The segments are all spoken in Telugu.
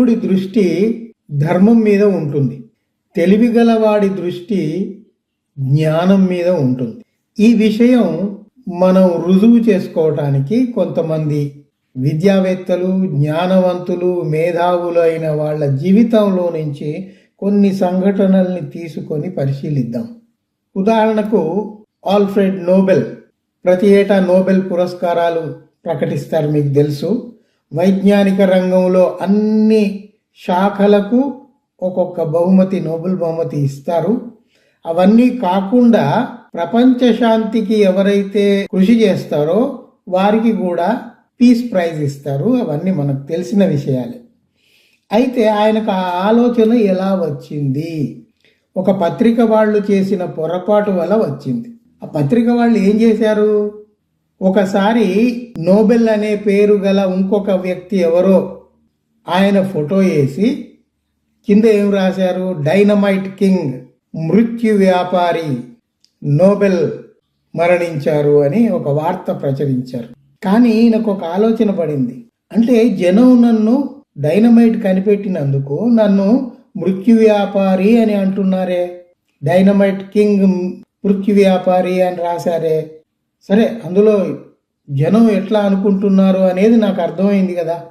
మూర్ఖుడి దృష్టి ధర్మం మీద ఉంటుంది. తెలివిగలవాడి దృష్టి జ్ఞానం మీద ఉంటుంది. ఈ విషయం మనం రుజువు చేసుకోవటానికి కొంతమంది విద్యావేత్తలు జ్ఞానవంతులు మేధావులు అయిన వాళ్ళ జీవితంలో నుంచి కొన్ని సంఘటనల్ని తీసుకొని పరిశీలిద్దాం. ఉదాహరణకు ఆల్ఫ్రెడ్ నోబెల్. ప్రతి ఏటా నోబెల్ పురస్కారాలు ప్రకటిస్తారు మీకు తెలుసు. వైజ్ఞానిక రంగంలో అన్ని శాఖలకు ఒక్కొక్క బహుమతి నోబెల్ బహుమతి ఇస్తారు. అవన్నీ కాకుండా ప్రపంచ శాంతికి ఎవరైతే కృషి చేస్తారో వారికి కూడా పీస్ ప్రైజ్ ఇస్తారు. అవన్నీ మనకు తెలిసిన విషయాలే. అయితే ఆయనకు ఆ ఆలోచన ఎలా వచ్చింది? ఒక పత్రిక వాళ్ళు చేసిన పొరపాటు వల్ల వచ్చింది. ఆ పత్రిక వాళ్ళు ఏం చేశారు? ఒకసారి నోబెల్ అనే పేరు గల ఇంకొక వ్యక్తి ఎవరో ఆయన ఫోటో వేసి కింద ఏం రాశారు? డైనమైట్ కింగ్ మృత్యు వ్యాపారి నోబెల్ మరణించారు అని ఒక వార్త ప్రచురించారు. కానీ నాకు ఒక ఆలోచన పడింది. అంటే జనం నన్ను డైనమైట్ కనిపెట్టినందుకు నన్ను మృత్యు వ్యాపారి అని అంటున్నారే. డైనమైట్ కింగ్ మృత్యు వ్యాపారి అని రాశారే. సరే అందులో జనం ఎట్లా అనుకుంటున్నారు అనేది నాకు అర్థమైంది కదా.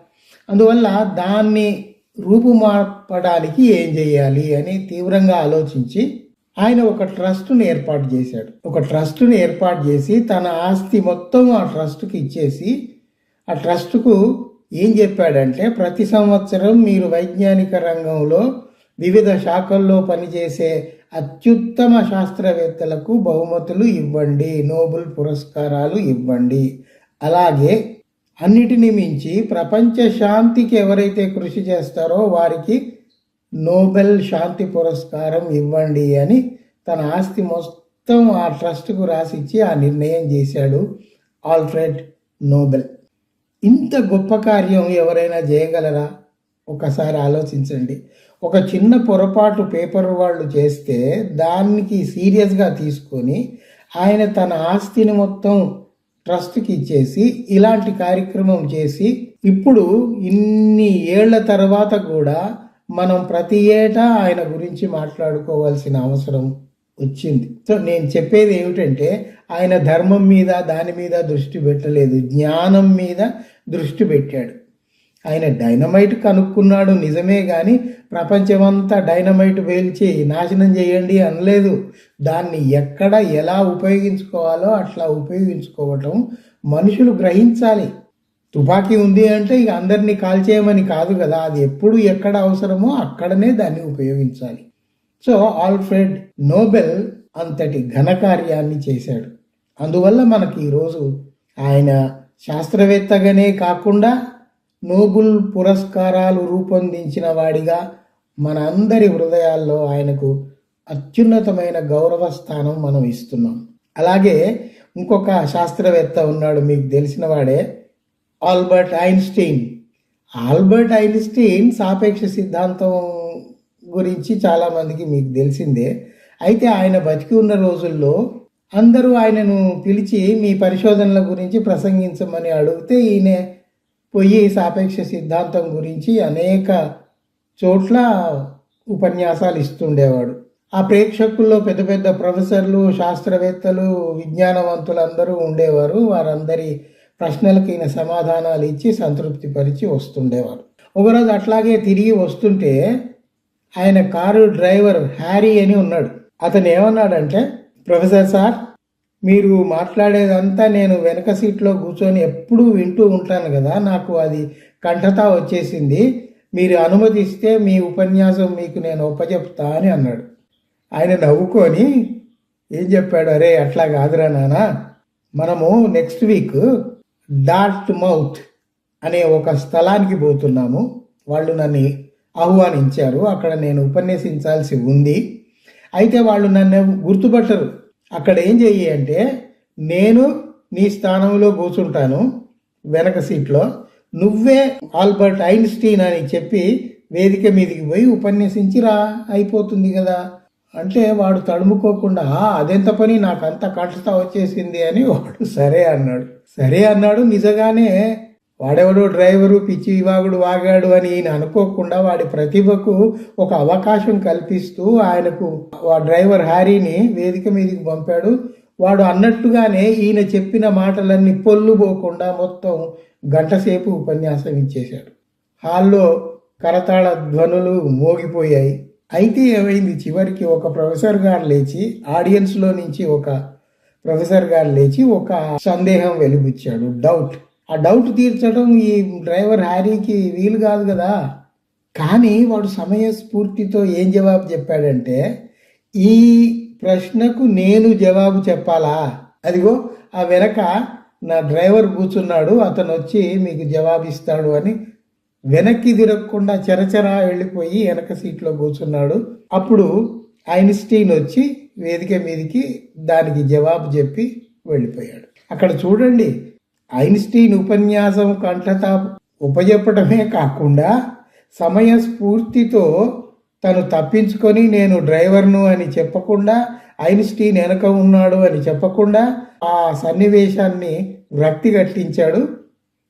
అందువల్ల దాన్ని రూపుమాపడానికి ఏం చేయాలి అని తీవ్రంగా ఆలోచించి ఆయన ఒక ట్రస్ట్ను ఏర్పాటు చేశాడు. ఒక ట్రస్ట్ను ఏర్పాటు చేసి తన ఆస్తి మొత్తం ఆ ట్రస్ట్కి ఇచ్చేసి ఆ ట్రస్ట్కు ఏం చెప్పాడంటే ప్రతి సంవత్సరం మీరు వైజ్ఞానిక రంగంలో వివిధ శాఖల్లో పనిచేసే అత్యుత్తమ శాస్త్రవేత్తలకు బహుమతులు ఇవ్వండి నోబెల్ పురస్కారాలు ఇవ్వండి. అలాగే అన్నిటిని మించి ప్రపంచ శాంతికి ఎవరైతే కృషి చేస్తారో వారికి నోబెల్ శాంతి పురస్కారం ఇవ్వండి అని తన ఆస్తి మొత్తం ఆ ట్రస్ట్కు రాసిచ్చి ఆ నిర్ణయం చేశాడు ఆల్ఫ్రెడ్ నోబెల్. ఇంత గొప్ప కార్యం ఎవరైనా చేయగలరా? ఒకసారి ఆలోచించండి. ఒక చిన్న పొరపాటు పేపర్ వాళ్ళు చేస్తే దానికి సీరియస్గా తీసుకొని ఆయన తన ఆస్తిని మొత్తం ట్రస్ట్కి ఇచ్చేసి ఇలాంటి కార్యక్రమం చేసి ఇప్పుడు ఇన్ని ఏళ్ళ తర్వాత కూడా మనం ప్రతి ఏటా ఆయన గురించి మాట్లాడుకోవాల్సిన అవసరం వచ్చింది. సో నేను చెప్పేది ఏమిటంటే ఆయన ధర్మం మీద దాని మీద దృష్టి పెట్టలేదు. జ్ఞానం మీద దృష్టి పెట్టాడు. ఆయన డైనమైట్ కనుక్కున్నాడు నిజమే కానీ ప్రపంచమంతా డైనమైట్ వేల్చి నాశనం చేయండి అనలేదు. దాన్ని ఎక్కడ ఎలా ఉపయోగించుకోవాలో అట్లా ఉపయోగించుకోవటం మనుషులు గ్రహించాలి. తుపాకీ ఉంది అంటే ఇక అందరినీ కాల్చేయమని కాదు కదా. అది ఎప్పుడు ఎక్కడ అవసరమో అక్కడనే దాన్ని ఉపయోగించాలి. సో ఆల్ఫ్రెడ్ నోబెల్ అంతటి ఘనకార్యాన్ని చేశాడు. అందువల్ల మనకి ఈరోజు ఆయన శాస్త్రవేత్తగానే కాకుండా నోబుల్ పురస్కారాలు రూపొందించిన వాడిగా మన అందరి హృదయాల్లో ఆయనకు అత్యున్నతమైన గౌరవ స్థానం మనం ఇస్తున్నాం. అలాగే ఇంకొక శాస్త్రవేత్త ఉన్నాడు మీకు తెలిసిన వాడే ఆల్బర్ట్ ఐన్స్టీన్. ఆల్బర్ట్ ఐన్స్టీన్ సాపేక్ష సిద్ధాంతం గురించి చాలామందికి మీకు తెలిసిందే. అయితే ఆయన బతికి ఉన్న రోజుల్లో అందరూ ఆయనను పిలిచి మీ పరిశోధనల గురించి ప్రసంగించమని అడిగితే ఈయన పొయ్యి సాపేక్ష సిద్ధాంతం గురించి అనేక చోట్ల ఉపన్యాసాలు ఇస్తుండేవాడు. ఆ ప్రేక్షకుల్లో పెద్ద పెద్ద ప్రొఫెసర్లు శాస్త్రవేత్తలు విజ్ఞానవంతులు అందరూ ఉండేవారు. వారందరి ప్రశ్నలకు ఈయన సమాధానాలు ఇచ్చి సంతృప్తిపరిచి వస్తుండేవారు. ఒకరోజు అట్లాగే తిరిగి వస్తుంటే ఆయన కారు డ్రైవర్ హ్యారీ అని ఉన్నాడు. అతను ఏమన్నాడంటే ప్రొఫెసర్ సార్ మీరు మాట్లాడేదంతా నేను వెనక సీట్లో కూర్చొని ఎప్పుడూ వింటూ ఉంటాను కదా. నాకు అది కంఠత వచ్చేసింది. మీరు అనుమతిస్తే మీ ఉపన్యాసం మీకు నేను ఒప్పచెప్తా అని అన్నాడు. ఆయన నవ్వుకొని ఏం చెప్పాడు? అరే అట్లా కాదురా నాన్న మనము నెక్స్ట్ వీక్ డార్ట్ మౌత్ అనే ఒక స్థలానికి పోతున్నాము. వాళ్ళు నన్ను ఆహ్వానించారు. అక్కడ నేను ఉపన్యసించాల్సి ఉంది. అయితే వాళ్ళు నన్ను గుర్తుపట్టరు. అక్కడ ఏం చెయ్యి అంటే నేను నీ స్థానంలో కూర్చుంటాను వెనక సీట్లో. నువ్వే ఆల్బర్ట్ ఐన్స్టీన్ అని చెప్పి వేదిక మీదకి పోయి ఉపన్యసించి రా అయిపోతుంది కదా. అంటే వాడు తడుముకోకుండా అదెంత పని? నాకు అంత కష్టత వచ్చేసింది అని వాడు సరే అన్నాడు. సరే అన్నాడు. నిజంగానే వాడెవడో డ్రైవరు పిచ్చి వాగుడు వాగాడు అని ఈయన అనుకోకుండా వాడి ప్రతిభకు ఒక అవకాశం కల్పిస్తూ ఆయనకు ఆ డ్రైవర్ హ్యారీని వేదిక మీదకి పంపాడు. వాడు అన్నట్టుగానే ఈయన చెప్పిన మాటలన్నీ పొల్లుపోకుండా మొత్తం గంటసేపు ఉపన్యాసం ఇచ్చేశాడు. హాల్లో కరతాళ ధ్వనులు మోగిపోయాయి. అయితే ఏమైంది? చివరికి ఒక ప్రొఫెసర్ గారు లేచి ఆడియన్స్లో నుంచి ఒక ప్రొఫెసర్ గారు లేచి ఒక సందేహం వెలిబుచ్చాడు. డౌట్. ఆ డౌట్ తీర్చడం ఈ డ్రైవర్ హ్యారీకి వీలు కాదు కదా. కానీ వాడు సమయస్ఫూర్తితో ఏం జవాబు చెప్పాడంటే ఈ ప్రశ్నకు నేను జవాబు చెప్పాలా? అదిగో ఆ వెనక నా డ్రైవర్ కూర్చున్నాడు అతను వచ్చి మీకు జవాబిస్తాడు అని వెనక్కి తిరగకుండా చెరచెరా వెళ్ళిపోయి వెనక సీట్లో కూర్చున్నాడు. అప్పుడు ఐన్స్టీన్ వచ్చి వేదిక మీదకి దానికి జవాబు చెప్పి వెళ్ళిపోయాడు. అక్కడ చూడండి ఐన్స్టీన్ ఉపన్యాసం కంఠత ఉపజెప్పటమే కాకుండా సమయస్ఫూర్తితో తను తప్పించుకొని నేను డ్రైవర్ను అని చెప్పకుండా ఐన్స్టీన్ వెనక ఉన్నాడు అని చెప్పకుండా ఆ సన్నివేశాన్ని రక్తి కట్టించాడు.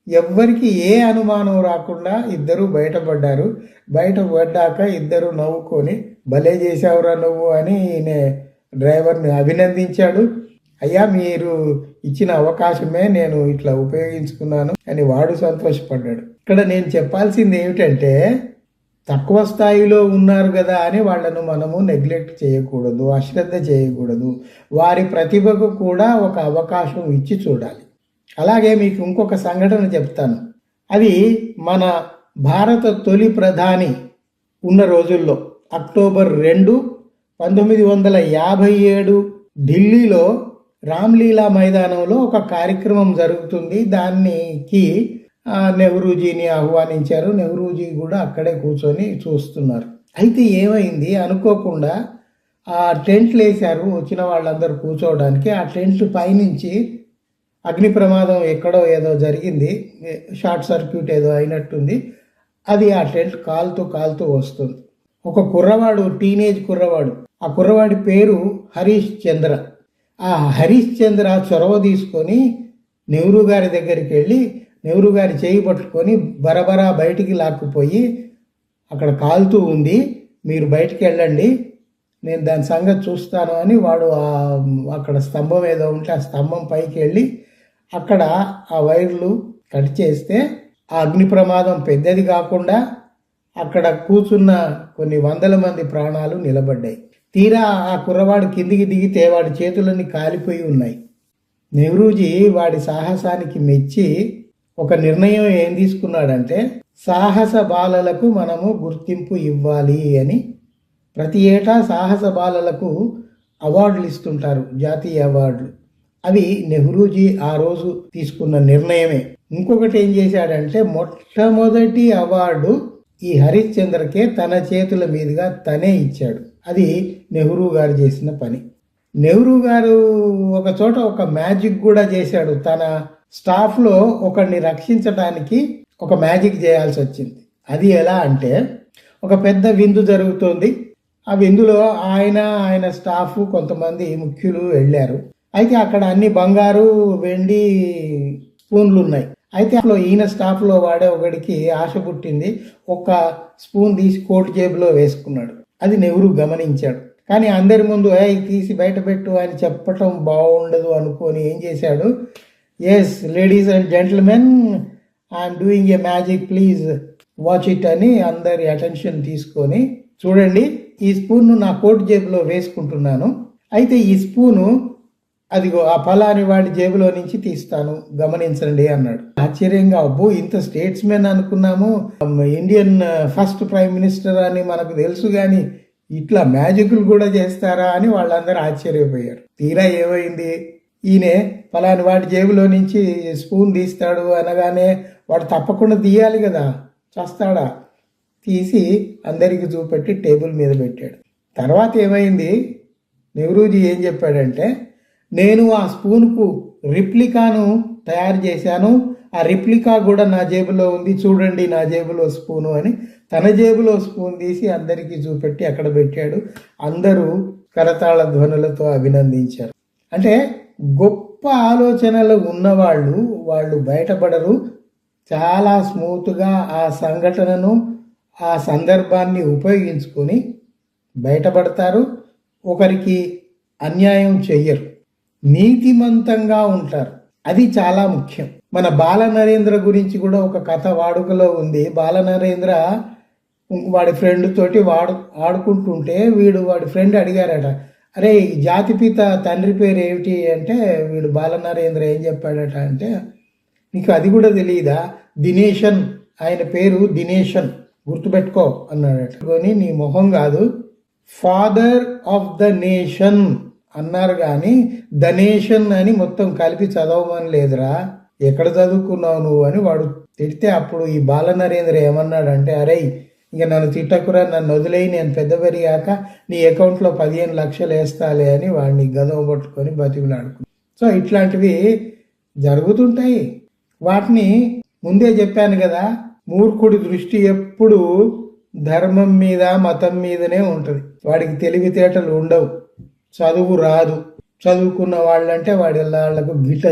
ఎవ్వరికి ఏ అనుమానం రాకుండా ఇద్దరు బయటపడ్డారు. బయటపడ్డాక ఇద్దరు నవ్వుకొని భలే చేశావురా నువ్వు అని ఈయన డ్రైవర్ని అభినందించాడు. అయ్యా మీరు ఇచ్చిన అవకాశమే నేను ఇట్లా ఉపయోగించుకున్నాను అని వాడు సంతోషపడ్డాడు. ఇక్కడ నేను చెప్పాల్సింది ఏమిటంటే తక్కువ స్థాయిలో ఉన్నారు కదా అని వాళ్ళను మనము నెగ్లెక్ట్ చేయకూడదు అశ్రద్ధ చేయకూడదు. వారి ప్రతిభకు కూడా ఒక అవకాశం ఇచ్చి చూడాలి. అలాగే మీకు ఇంకొక సంఘటన చెప్తాను. అది మన భారత తొలి ప్రధాని ఉన్న రోజుల్లో అక్టోబర్ రెండు పంతొమ్మిది వందల యాభై ఏడు ఢిల్లీలో రామ్లీలా మైదానంలో ఒక కార్యక్రమం జరుగుతుంది. దానికి నెహ్రూజీని ఆహ్వానించారు. నెహ్రూజీ కూడా అక్కడే కూర్చొని చూస్తున్నారు. అయితే ఏమైంది అనుకోకుండా ఆ టెంట్లు వేశారు వచ్చిన వాళ్ళందరూ కూర్చోవడానికి. ఆ టెంట్ పైనుంచి అగ్ని ప్రమాదం ఎక్కడో ఏదో జరిగింది. షార్ట్ సర్క్యూట్ ఏదో అయినట్టుంది. అది ఆ టెంట్ కాలుతూ కాలుతూ వస్తుంది. ఒక కుర్రవాడు టీనేజ్ కుర్రవాడు. ఆ కుర్రవాడి పేరు హరీష్ చంద్ర. ఆ హరిశ్చంద్ర చొరవ తీసుకొని నెహ్రూ గారి దగ్గరికి వెళ్ళి నెహ్రూ గారి చేయి పట్టుకొని బరబరా బయటికి లాక్కుపోయి అక్కడ కాలుతూ ఉంది మీరు బయటికి వెళ్ళండి నేను దాని సంగతి చూస్తాను అని వాడు ఆ- అక్కడ స్తంభం ఏదో ఉంటే ఆ స్తంభం పైకి వెళ్ళి అక్కడ ఆ వైర్లు కట్ చేస్తే ఆ అగ్ని ప్రమాదం పెద్దది కాకుండా అక్కడ కూర్చున్న కొన్ని వందల మంది ప్రాణాలు నిలబడ్డాయి. తీరా ఆ కుర్రవాడు కిందికి దిగితే వాడి చేతులన్నీ కాలిపోయి ఉన్నాయి. నెహ్రూజీ వాడి సాహసానికి మెచ్చి ఒక నిర్ణయం ఏం తీసుకున్నాడంటే సాహస బాలలకు మనము గుర్తింపు ఇవ్వాలి అని. ప్రతి ఏటా సాహస బాలలకు అవార్డులు ఇస్తుంటారు జాతీయ అవార్డులు. అవి నెహ్రూజీ ఆ రోజు తీసుకున్న నిర్ణయమే. ఇంకొకటి ఏం చేశాడంటే మొట్టమొదటి అవార్డు ఈ హరిశ్చంద్రకే తన చేతుల మీదుగా తనే ఇచ్చాడు. అది నెహ్రూ గారు చేసిన పని. నెహ్రూ గారు ఒక చోట ఒక మ్యాజిక్ కూడా చేశాడు. తన స్టాఫ్లో ఒకరిని రక్షించడానికి ఒక మ్యాజిక్ చేయాల్సి వచ్చింది. అది ఎలా అంటే ఒక పెద్ద విందు జరుగుతోంది. ఆ విందులో ఆయన ఆయన స్టాఫ్ కొంతమంది ముఖ్యులు వెళ్ళారు. అయితే అక్కడ అన్ని బంగారు వెండి స్పూన్లు ఉన్నాయి. అయితే అసలు ఈయన స్టాఫ్లో వాడే ఒకడికి ఆశ పుట్టింది. ఒక స్పూన్ తీసి కోట్ జేబులో వేసుకున్నాడు. అది నెహ్రూ గమనించాడు. కానీ అందరి ముందు ఏ తీసి బయటపెట్టు అని చెప్పటం బాగుండదు అనుకొని ఏం చేశాడు? Yes ladies and gentlemen I'm doing a magic please watch it అని అందరి అటెన్షన్ తీసుకొని చూడండి ఈ స్పూన్ను నా కోట్ జేబులో వేసుకుంటున్నాను. అయితే ఈ స్పూను అదిగో ఆ ఫలాని వాడి జేబులో నుంచి తీస్తాను గమనించండి అన్నాడు. ఆశ్చర్యంగా అబ్బో ఇంత స్టేట్స్మెన్ అనుకున్నాము. ఇండియన్ ఫస్ట్ ప్రైమ్ మినిస్టర్ అని మనకు తెలుసు కానీ ఇట్లా మ్యాజిక్లు కూడా చేస్తారా అని వాళ్ళందరూ ఆశ్చర్యపోయారు. తీరా ఏమైంది? ఈయనే ఫలాని వాడి జేబులో నుంచి స్పూన్ తీస్తాడు అనగానే వాడు తప్పకుండా తీయాలి కదా చస్తాడా? తీసి అందరికి చూపెట్టి టేబుల్ మీద పెట్టాడు. తర్వాత ఏమైంది? నెహ్రూజీ ఏం చెప్పాడంటే నేను ఆ స్పూన్కు రిప్లికాను తయారు చేశాను. ఆ రిప్లికా కూడా నా జేబులో ఉంది. చూడండి నా జేబులో స్పూను అని. తన జేబులో స్పూన్ తీసి అందరికీ చూపెట్టి అక్కడ పెట్టాడు. అందరూ కరతాళ ధ్వనులతో అభినందించారు. అంటే గొప్ప ఆలోచనలు ఉన్నవాళ్ళు వాళ్ళు బయటపడరు. చాలా స్మూత్గా ఆ సంఘటనను ఆ సందర్భాన్ని ఉపయోగించుకొని బయటపడతారు. ఒకరికి అన్యాయం చెయ్యరు. నీతిమంతంగా ఉంటారు. అది చాలా ముఖ్యం. మన బాల నరేంద్ర గురించి కూడా ఒక కథ వాడుకలో ఉంది. బాల నరేంద్ర వాడి ఫ్రెండ్ తోటి వాడు ఆడుకుంటుంటే వీడు వాడి ఫ్రెండ్ అడిగారట అరే జాతిపిత తండ్రి పేరు ఏమిటి? అంటే వీడు బాల నరేంద్ర ఏం చెప్పాడట అంటే నీకు అది కూడా తెలియదా దినేషన్ ఆయన పేరు దినేషన్ గుర్తుపెట్టుకో అన్నాడట. కొని నీ మొహం కాదు. Father of the nation. అన్నారు కానీ ధనేషన్ అని మొత్తం కలిపి చదవమని లేదురా. ఎక్కడ చదువుకున్నావు నువ్వు? అని వాడు తిడితే అప్పుడు ఈ బాల నరేంద్ర ఏమన్నాడంటే అరే ఇక నన్ను తిట్టకురా నన్ను వదిలేయి నేను పెద్ద పెరిగాక నీ అకౌంట్లో పదిహేను లక్షలు వేస్తాలే అని వాడిని గదవ పట్టుకొని బతికులాడుకు సో ఇట్లాంటివి జరుగుతుంటాయి. వాటిని ముందే చెప్పాను కదా మూర్ఖుడి దృష్టి ఎప్పుడు ధర్మం మీద మతం మీదనే ఉంటుంది. వాడికి తెలివితేటలు ఉండవు. చదువు రాదు. చదువుకున్న వాళ్ళంటే వాడి వాళ్ళకు గిట్ట